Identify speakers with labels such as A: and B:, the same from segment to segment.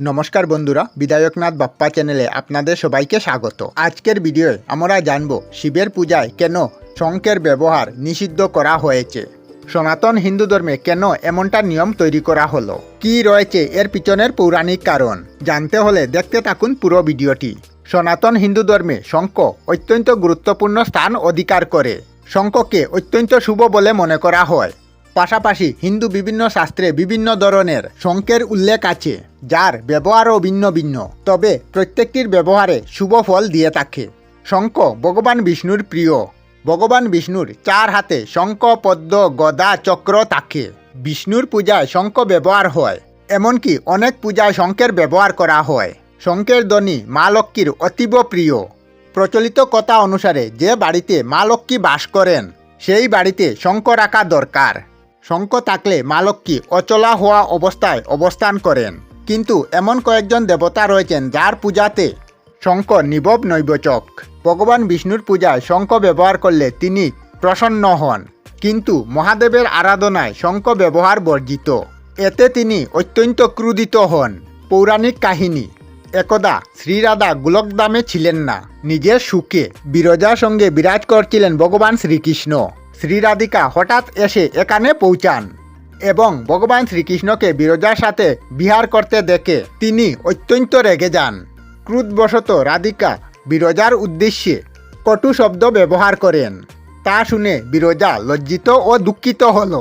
A: নমস্কার বন্ধুরা, বিধায়কনাথ বাপ্পা চ্যানেলে আপনাদের সবাইকে স্বাগত। আজকের ভিডিওয়ে আমরা জানব শিবের পূজায় কেন শঙ্কের ব্যবহার নিষিদ্ধ করা হয়েছে। সনাতন হিন্দু ধর্মে কেন এমনটা নিয়ম তৈরি করা হলো? কি রয়েছে এর পিছনের পৌরাণিক কারণ? জানতে হলে দেখতে থাকুন পুরো ভিডিওটি। সনাতন হিন্দু ধর্মে শঙ্খ অত্যন্ত গুরুত্বপূর্ণ স্থান অধিকার করে। শঙ্খকে অত্যন্ত শুভ বলে মনে করা হয়। পাশাপাশি হিন্দু বিভিন্ন শাস্ত্রে বিভিন্ন ধরনের শঙ্কের উল্লেখ আছে, যার ব্যবহারও ভিন্ন ভিন্ন। তবে প্রত্যেকটির ব্যবহারে শুভ ফল দিয়ে থাকে। শঙ্খ ভগবান বিষ্ণুর প্রিয়। ভগবান বিষ্ণুর চার হাতে শঙ্খ, পদ্ম, গদা, চক্র থাকে। বিষ্ণুর পূজায় শঙ্খ ব্যবহার হয়, এমনকি অনেক পূজায় শঙ্খের ব্যবহার করা হয়। শঙ্খের ধ্বনি মা লক্ষ্মীর অতীব প্রিয়। প্রচলিত কথা অনুসারে যে বাড়িতে মা লক্ষ্মী বাস করেন, সেই বাড়িতে শঙ্খ রাখা দরকার। শঙ্খ থাকলে মা লক্ষ্মী অচলা হওয়া অবস্থায় অবস্থান করেন কিন্তু এমন কয়েকজন দেবতা রয়েছেন যার পূজাতে শঙ্খ নিবব নৈবচক। ভগবান বিষ্ণুর পূজায় শঙ্খ ব্যবহার করলে তিনি প্রসন্ন হন। কিন্তু মহাদেবের আরাধনায় শঙ্খ ব্যবহার বর্জিত এতে তিনি অত্যন্ত ক্রুদিত হন। পৌরাণিক কাহিনী, একদা শ্রীরাধা গোলকদামে ছিলেন না নিজের সুখে বিরজার সঙ্গে বিরাজ করছিলেন ভগবান শ্রীকৃষ্ণ শ্রীরাধিকা হঠাৎ এসে এখানে পৌঁছান এবং ভগবান শ্রীকৃষ্ণকে বিরজার সাথে বিহার করতে দেখে তিনি অত্যন্ত রেগে যান। ক্রুদ্ধবশত রাধিকা বিরজার উদ্দেশ্যে কটু শব্দ ব্যবহার করেন। তা শুনে বিরজা লজ্জিত ও দুঃখিত হল।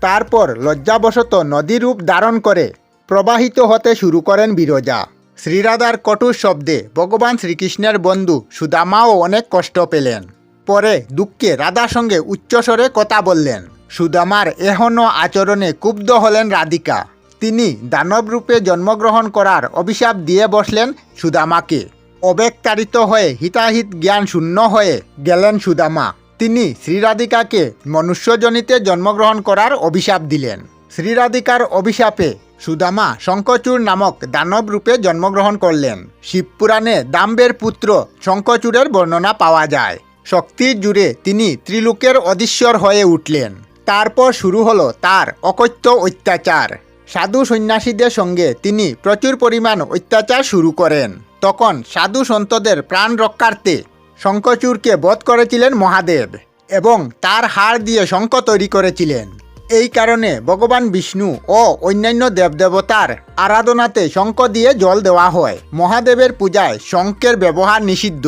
A: তারপর লজ্জাবশত নদী রূপ ধারণ করে প্রবাহিত হতে শুরু করেন বিরজা। শ্রীরাধার কটু শব্দে ভগবান শ্রীকৃষ্ণের বন্ধু সুদামাও অনেক কষ্ট পেলেন। পরে দুঃখে রাধার সঙ্গে উচ্চস্বরে কথা বললেন। সুদামার এহন আচরণে ক্ষুব্ধ হলেন রাধিকা। তিনি দানব রূপে জন্মগ্রহণ করার অভিশাপ দিয়ে বসলেন সুদামাকে। অবেগতাড়িত হয়ে হিতাহিত জ্ঞান শূন্য হয়ে গেলেন সুদামা। তিনি শ্রীরাধিকাকে মনুষ্যজনিতে জন্মগ্রহণ করার অভিশাপ দিলেন। শ্রীরাধিকার অভিশাপে সুদামা শঙ্কচূড় নামক দানব রূপে জন্মগ্রহণ করলেন। শিবপুরাণে দাম্বের পুত্র শঙ্কচূড়ের বর্ণনা পাওয়া যায়। শক্তির জুড়ে তিনি ত্রিলোকের অধীশ্বর হয়ে উঠলেন। তারপর শুরু হলো তার অকথ্য অত্যাচার। সাধু সন্ন্যাসীদের সঙ্গে তিনি প্রচুর পরিমাণ অত্যাচার শুরু করেন। তখন সাধু সন্তদের প্রাণ রক্ষার্থে শঙ্কচূড়কে বধ করেছিলেন মহাদেব এবং তার হাড় দিয়ে শঙ্খ তৈরি করেছিলেন। এই কারণে ভগবান বিষ্ণু ও অন্যান্য দেবদেবতার আরাধনাতে শঙ্খ দিয়ে জল দেওয়া হয়। মহাদেবের পূজায় শঙ্খের ব্যবহার নিষিদ্ধ।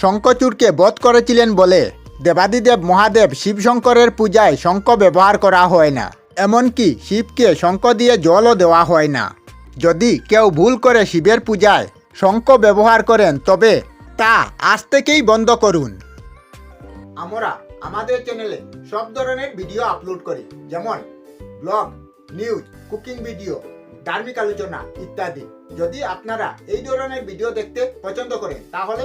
A: শঙ্খচূড়কে বধ করেছিলেন বলে দেবাদিদেব মহাদেব শিবশঙ্করের পূজায় শঙ্খ ব্যবহার করা হয় না। এমনকি শিবকে শঙ্খ দিয়ে জলও দেওয়া হয় না। যদি কেউ ভুল করে শিবের পূজায় শঙ্খ ব্যবহার করেন, তবে তা আজ থেকেই বন্ধ করুন। আমরা আমাদের চ্যানেলে সব ধরনের ভিডিও আপলোড করি, যেমন ব্লগ, নিউজ, কুকিং ভিডিও, ধার্মিক আলোচনা ইত্যাদি। যদি আপনারা এই ধরনের ভিডিও দেখতে পছন্দ করেন, তাহলে